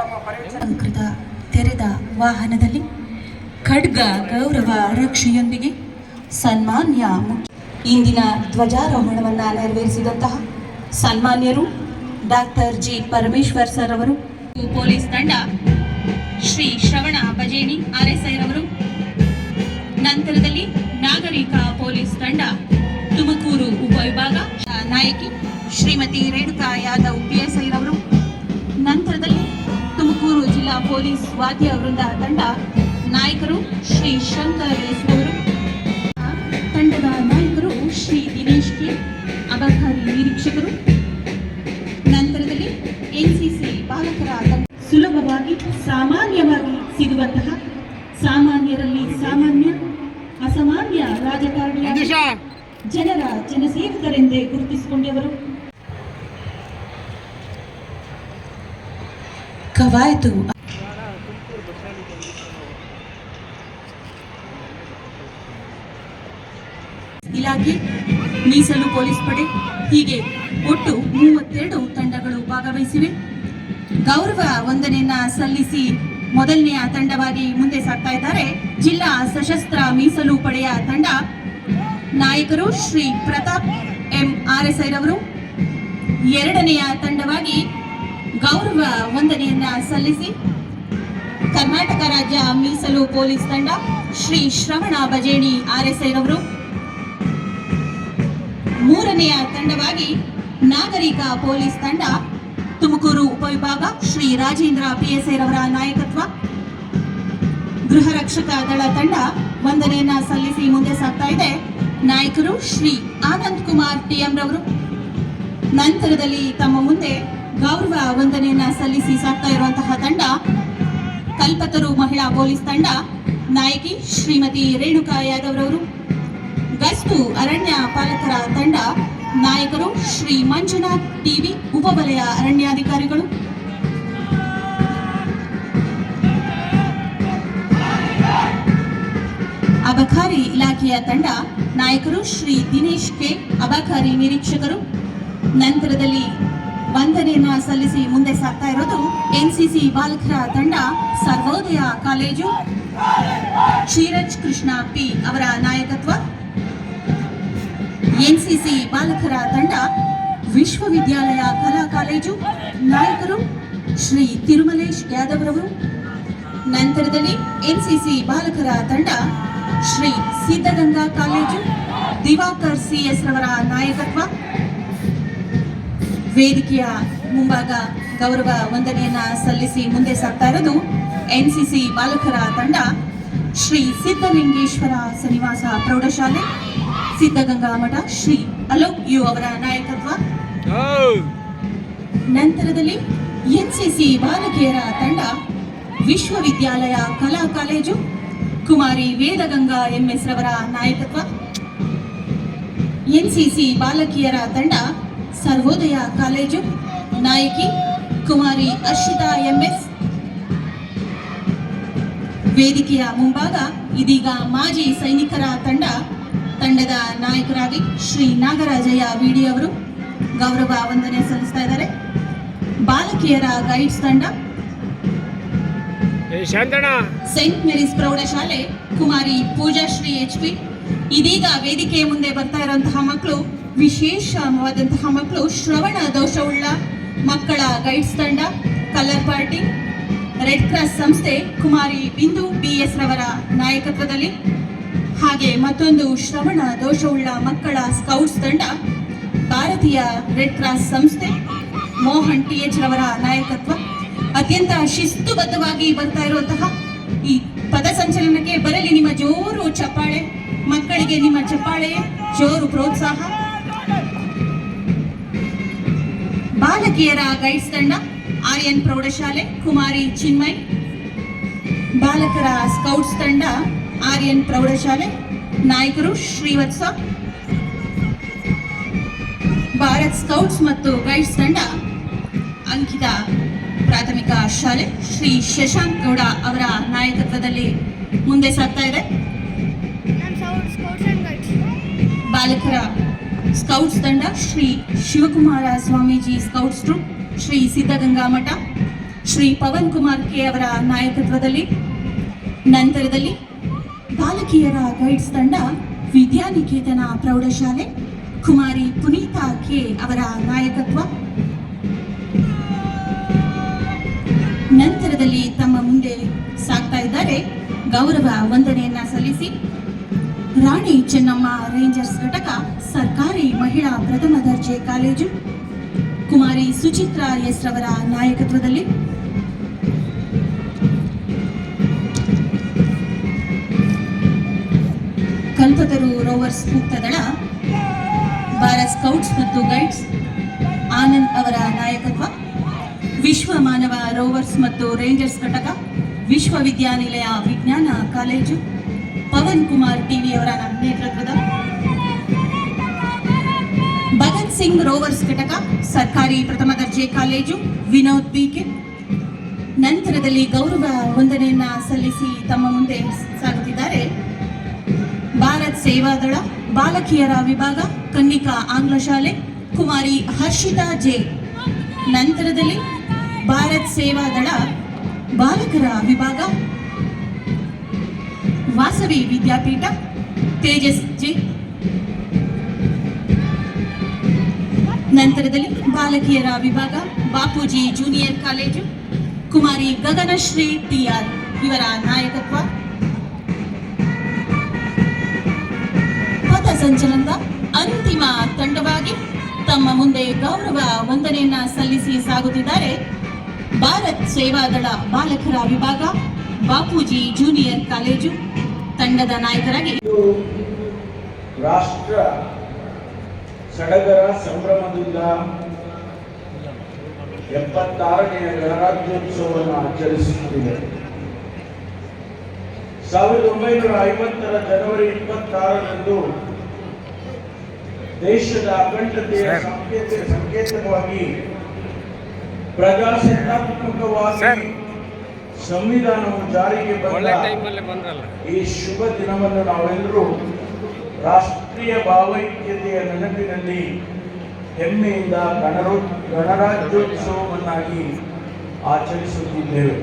ಅಲಂಕೃತ ತೆರೆದ ವಾಹನದಲ್ಲಿ ಖಡ್ಗ ಗೌರವ ರಕ್ಷೆಯೊಂದಿಗೆ ಸನ್ಮಾನ್ಯ ಇಂದಿನ ಧ್ವಜಾರೋಹಣವನ್ನು ನೆರವೇರಿಸಿದಂತಹ ಸನ್ಮಾನ್ಯರು ಡಾಕ್ಟರ್ ಜಿ ಪರಮೇಶ್ವರ್ ಸರ್ ಅವರು ಪೊಲೀಸ್ ತಂಡ ಜಿಲ್ಲಾ ಅವರಿಂದ ತಂಡ ನಾಯಕರು ಶ್ರೀ ಶಂಕರ್ ಎಸ್ನವರು ತಂಡದ ನಾಯಕರು ಶ್ರೀ ದಿನೇಶ್ ಕೆ ಅಬಕಾರಿ ನಿರೀಕ್ಷಕರು. ನಂತರದಲ್ಲಿ ಎನ್ಸಿಸಿ ಬಾಲಕರ ತಂಡ. ಸುಲಭವಾಗಿ ಸಾಮಾನ್ಯವಾಗಿ ಸಿಗುವಂತಹ ಸಾಮಾನ್ಯರಲ್ಲಿ ಸಾಮಾನ್ಯ ಅಸಾಮಾನ್ಯ ರಾಜಕಾರಣಿ ಜನರ ಜನಸೇವಕರೆಂದೇ ಗುರುತಿಸಿಕೊಂಡವರು. ಕವಾಯತು ಇಲಾಖೆ, ಮೀಸಲು ಪೊಲೀಸ್ ಪಡೆ, ಹೀಗೆ ಒಟ್ಟು ಮೂವತ್ತೆರಡು ತಂಡಗಳು ಭಾಗವಹಿಸಿವೆ. ಗೌರವ ವಂದನೆಯನ್ನ ಸಲ್ಲಿಸಿ ಮೊದಲನೆಯ ತಂಡವಾಗಿ ಮುಂದೆ ಸಾಗ್ತಾ ಇದ್ದಾರೆ. ಜಿಲ್ಲಾ ಸಶಸ್ತ್ರ ಮೀಸಲು ಪಡೆಯ ತಂಡ ನಾಯಕರು Shri Pratap M R S ರವರು. ಎರಡನೆಯ ತಂಡವಾಗಿ ಗೌರವ ವಂದನೆಯನ್ನ ಸಲ್ಲಿಸಿ ಕರ್ನಾಟಕ ರಾಜ್ಯ ಮೀಸಲು ಪೊಲೀಸ್ ತಂಡ ಶ್ರೀ ಶ್ರವಣ ಬಜೇಣಿ ಆರ್ ಎಸ್ ರವರು. ಮೂರನೆಯ ತಂಡವಾಗಿ ನಾಗರಿಕ ಪೊಲೀಸ್ ತಂಡ, ತುಮಕೂರು ಉಪವಿಭಾಗ ಶ್ರೀ ರಾಜೇಂದ್ರ ಪಿಎಸ್ಐ ರವರ ನಾಯಕತ್ವ. ಗೃಹ ರಕ್ಷಕ ದಳ ತಂಡ ವಂದನೆಯನ್ನ ಸಲ್ಲಿಸಿ ಮುಂದೆ ಸಾಗ್ತಾ ಇದೆ. ನಾಯಕರು ಶ್ರೀ ಆನಂದ್ ಕುಮಾರ್ ಟಿಎಂ ರವರು. ನಂತರದಲ್ಲಿ ತಮ್ಮ ಮುಂದೆ ಗೌರವ ವಂದನೆಯನ್ನ ಸಲ್ಲಿಸಿ ಸಾಗ್ತಾ ಇರುವಂತಹ ತಂಡ, ಕಲ್ಪತರು ಮಹಿಳಾ ಪೊಲೀಸ್ ತಂಡ, ನಾಯಕಿ ಶ್ರೀಮತಿ ರೇಣುಕಾ ಯಾದವ್ ರವರು. ಗಸ್ತು ಅರಣ್ಯ ಪಾಲಕರ ತಂಡ, ನಾಯಕರು ಶ್ರೀ ಮಂಜುನಾಥ್ ಟಿವಿ, ಉಪವಲಯ ಅರಣ್ಯಾಧಿಕಾರಿಗಳು. ಅಬಕಾರಿ ಇಲಾಖೆಯ ತಂಡ, ನಾಯಕರು ಶ್ರೀ ದಿನೇಶ್ ಕೆ, ಅಬಕಾರಿ ನಿರೀಕ್ಷಕರು. ನಂತರದಲ್ಲಿ ವಂದನೆಯನ್ನ ಸಲ್ಲಿಸಿ ಮುಂದೆ ಸಾಗ್ತಾ ಇರೋದು ಎನ್ಸಿಸಿ ಬಾಲಕರ ತಂಡ, ಸರ್ವೋದಯ ಕಾಲೇಜು. ಕ್ಷೀರಜ್ ಕೃಷ್ಣ ಪಿ ಅವರ ನಾಯಕತ್ವ. ಎನ್ಸಿಸಿ ಬಾಲಕರ ತಂಡ ವಿಶ್ವವಿದ್ಯಾಲಯ ಕಲಾ ಕಾಲೇಜು ನಾಯಕರು ಶ್ರೀ ತಿರುಮಲೇಶ್ ಯಾದವ್ ರವರು. ನಂತರದಲ್ಲಿ ಎನ್ಸಿಸಿ ಬಾಲಕರ ತಂಡ ಶ್ರೀ ಸಿದ್ಧಗಂಗಾ ಕಾಲೇಜು ದಿವಾಕರ್ ಸಿಎಸ್ ರವರ ನಾಯಕತ್ವ. ವೇದಿಕೆಯ ಮುಂಭಾಗ ಗೌರವ ವಂದನೆಯನ್ನ ಸಲ್ಲಿಸಿ ಮುಂದೆ ಸಾಗ್ತಾ ಇರೋದು ಎನ್ಸಿಸಿ ಬಾಲಕರ ತಂಡ ಶ್ರೀ ಸಿದ್ಧಲಿಂಗೇಶ್ವರ ಶ್ರೀನಿವಾಸ ಪ್ರೌಢಶಾಲೆ. ಸಿದ್ಧಗಂಗಾ ಮಠ ಶ್ರೀ ಅಲೋಕ್ ಯು ಅವರ ನಾಯಕತ್ವ. ನಂತರದಲ್ಲಿ ಎನ್ಸಿಸಿ ಬಾಲಕಿಯರ ತಂಡ ವಿಶ್ವವಿದ್ಯಾಲಯ ಕಲಾ ಕಾಲೇಜು, ಕುಮಾರಿ ವೇದಗಂಗಾ ಎಂಎಸ್ ರವರ ನಾಯಕತ್ವ. ಎನ್ಸಿಸಿ ಬಾಲಕಿಯರ ತಂಡ ಸರ್ವೋದಯ ಕಾಲೇಜು, ನಾಯಕಿ ಕುಮಾರಿ ಅರ್ಷಿತಾ ಎಂಎಸ್. ವೇದಿಕೆಯ ಮುಂಭಾಗ ಇದೀಗ ಮಾಜಿ ಸೈನಿಕರ ತಂಡ ತಂಡದ ನಾಯಕರಾಗಿ ಶ್ರೀ ನಾಗರಾಜಯ್ಯ ವಿಡಿ ಅವರು ಗೌರವ ವಂದನೆ ಸಲ್ಲಿಸ್ತಾ ಇದ್ದಾರೆ. ಬಾಲಕಿಯರ ಗೈಡ್ಸ್ ತಂಡ ಸೆಂಟ್ ಸೈಂಟ್ ಮೇರೀಸ್ ಪ್ರೌಢಶಾಲೆ ಕುಮಾರಿ ಪೂಜಾಶ್ರೀ ಎಚ್ ಪಿ. ಇದೀಗ ವೇದಿಕೆಯ ಮುಂದೆ ಬರ್ತಾ ಇರುವಂತಹ ಮಕ್ಕಳು ವಿಶೇಷವಾದಂತಹ ಮಕ್ಕಳು ಶ್ರವಣ ದೋಷವುಳ್ಳ ಮಕ್ಕಳ ಗೈಡ್ಸ್ ತಂಡ ಕಲರ್ ಪಾರ್ಟಿ ರೆಡ್ ಕ್ರಾಸ್ ಸಂಸ್ಥೆ ಕುಮಾರಿ ಬಿಂದು ಬಿ ಎಸ್ ರವರ ನಾಯಕತ್ವದಲ್ಲಿ ಹಾಗೆ ಮತ್ತೊಂದು ಶ್ರವಣ ದೋಷವುಳ್ಳ ಮಕ್ಕಳ ಸ್ಕೌಟ್ಸ್ ತಂಡ, ಭಾರತೀಯ ರೆಡ್ ಕ್ರಾಸ್ ಸಂಸ್ಥೆ, ಮೋಹನ್ ಟಿ ಎಚ್ ರವರ ನಾಯಕತ್ವ, ಅತ್ಯಂತ ಶಿಸ್ತುಬದ್ಧವಾಗಿ ಬರ್ತಾ ಇರುವಂತಹ ಈ ಪದ ಸಂಚಲನಕ್ಕೆ ಬರಲಿ ನಿಮ್ಮ ಜೋರು ಚಪ್ಪಾಳೆ, ಮಕ್ಕಳಿಗೆ ನಿಮ್ಮ ಚಪ್ಪಾಳೆ ಜೋರು ಪ್ರೋತ್ಸಾಹ. ಬಾಲಕಿಯರ ಗೈಡ್ಸ್ ತಂಡ, ಆರ್ಯನ್ ಪ್ರೌಢಶಾಲೆ, ಕುಮಾರಿ ಚಿನ್ಮಯ್. ಬಾಲಕರ ಸ್ಕೌಟ್ಸ್ ತಂಡ ಆರ್ಯನ್ ಪ್ರೌಢಶಾಲೆ ನಾಯಕರು ಶ್ರೀವತ್ಸ ಭಾರತ್ ಸ್ಕೌಟ್ಸ್ ಮತ್ತು ಗೈಡ್ಸ್ ತಂಡ ಅಂಕಿತ ಪ್ರಾಥಮಿಕ ಶಾಲೆ ಶ್ರೀ ಶಶಾಂಕ್ ಗೌಡ ಅವರ ನಾಯಕತ್ವದಲ್ಲಿ ಮುಂದೆ ಸಾಗ್ತಾ ಇದೆ. ಬಾಲಕರ ಸ್ಕೌಟ್ಸ್ ತಂಡ Shri Shivakumara Swamiji scouts troop Shri Siddaganga Math Shri Pavan Kumar K ಅವರ ನಾಯಕತ್ವದಲ್ಲಿ ನಂತರದಲ್ಲಿ ಬಾಲಕಿಯರ ಗೈಡ್ಸ್ ತಂಡ ವಿದ್ಯಾನಿಕೇತನ ಪ್ರೌಢಶಾಲೆ, ಕುಮಾರಿ ಪುನೀತಾ ಕೆ ಅವರ ನಾಯಕತ್ವ. ನಂತರದಲ್ಲಿ ತಮ್ಮ ಮುಂದೆ ಸಾಗ್ತಾ ಇದ್ದಾರೆ. ಗೌರವ ವಂದನೆಯನ್ನ ಸಲ್ಲಿಸಿ. ರಾಣಿ ಚೆನ್ನಮ್ಮ ರೇಂಜರ್ಸ್ ಘಟಕ, ಸರ್ಕಾರಿ ಮಹಿಳಾ ಪ್ರಥಮ ದರ್ಜೆ ಕಾಲೇಜು. ಕುಮಾರಿ ಸುಚಿತ್ರಾ ಎಸ್ ರವರ ನಾಯಕತ್ವದಲ್ಲಿ. ಕಲ್ಪತರು ರೋವರ್ಸ್ ಮುಕ್ತದಳ ಭಾರತ್ ಸ್ಕೌಟ್ಸ್ ಮತ್ತು ಗೈಡ್ಸ್, ಆನಂದ್ ಅವರ ನಾಯಕತ್ವ, ವಿಶ್ವ ಮಾನವ ರೋವರ್ಸ್ ಮತ್ತು ರೇಂಜರ್ಸ್ ಘಟಕ, ವಿಶ್ವವಿದ್ಯಾನಿಲಯ ವಿಜ್ಞಾನ ಕಾಲೇಜು, ಪವನ್ ಕುಮಾರ್ ಟಿವಿ ಅವರ ನೇತೃತ್ವದ ಭಗತ್ ಸಿಂಗ್ ರೋವರ್ಸ್ ಘಟಕ, ಸರ್ಕಾರಿ ಪ್ರಥಮ ದರ್ಜೆ ಕಾಲೇಜು, ವಿನೋದ್ ಬಿಕೆ ನಂತರದಲ್ಲಿ ಗೌರವ ವಂದನೆಯನ್ನ ಸಲ್ಲಿಸಿ ತಮ್ಮ ಮುಂದೆ ಭಾರತ್ ಸೇವಾದಳ, ಬಾಲಕಿಯರ ವಿಭಾಗ, ಕನ್ನಿಕಾ ಆಂಗ್ಲ ಶಾಲೆ, ಕುಮಾರಿ ಹರ್ಷಿತಾ ಜೆ. ನಂತರದಲ್ಲಿ ಭಾರತ್ ಸೇವಾದಳ, ಬಾಲಕರ ವಿಭಾಗ, ವಾಸವಿ ವಿದ್ಯಾಪೀಠ, ತೇಜಸ್ ಜೆ. ನಂತರದಲ್ಲಿ ಬಾಲಕಿಯರ ವಿಭಾಗ, Bapuji junior college, Kumari Gaganashree TR ಇವರ ನಾಯಕತ್ವ. ಪಥಸಂಚಲನದ ಅಂತಿಮ ತಂಡವಾಗಿ ತಮ್ಮ ಮುಂದೆ ಗೌರವ ವಂದನೆಯನ್ನ ಸಲ್ಲಿಸಿ ಸಾಗುತ್ತಿದ್ದಾರೆ. ಭಾರತ್ ಸೇವಾದಳ ಬಾಲಕರ ವಿಭಾಗ, ಬಾಪೂಜಿ ಜೂನಿಯರ್ ಕಾಲೇಜು ತಂಡದ ನಾಯಕರಾಗಿ ರಾಷ್ಟ್ರ ಸಡಗರ ಸಂಭ್ರಮದಿಂದ ಎಪ್ಪತ್ತಾರನೆಯ ಗಣರಾಜ್ಯೋತ್ಸವವನ್ನು ಆಚರಿಸುತ್ತಿದೆ. ಸಾವಿರದ ಒಂಬೈನೂರ ಐವತ್ತರ ಜನವರಿ ಇಪ್ಪತ್ತಾರರಂದು ದೇಶದ ಅಖಂಡತೆಯ ಸಂಕೇತ ಸಂಕೇತವಾಗಿ ಪ್ರಜಾಸತ್ತಾತ್ಮಕವಾಗಿ ಸಂವಿಧಾನವು ಜಾರಿಗೆ ಬಂದ ಈ ಶುಭ ದಿನವನ್ನು ನಾವೆಲ್ಲರೂ ರಾಷ್ಟ್ರೀಯ ಭಾವೈಕ್ಯತೆಯ ನೆನಪಿನಲ್ಲಿ ಹೆಮ್ಮೆಯಿಂದ ಗಣರೋ ಗಣರಾಜ್ಯೋತ್ಸವವನ್ನಾಗಿ ಆಚರಿಸುತ್ತಿದ್ದೇವೆ.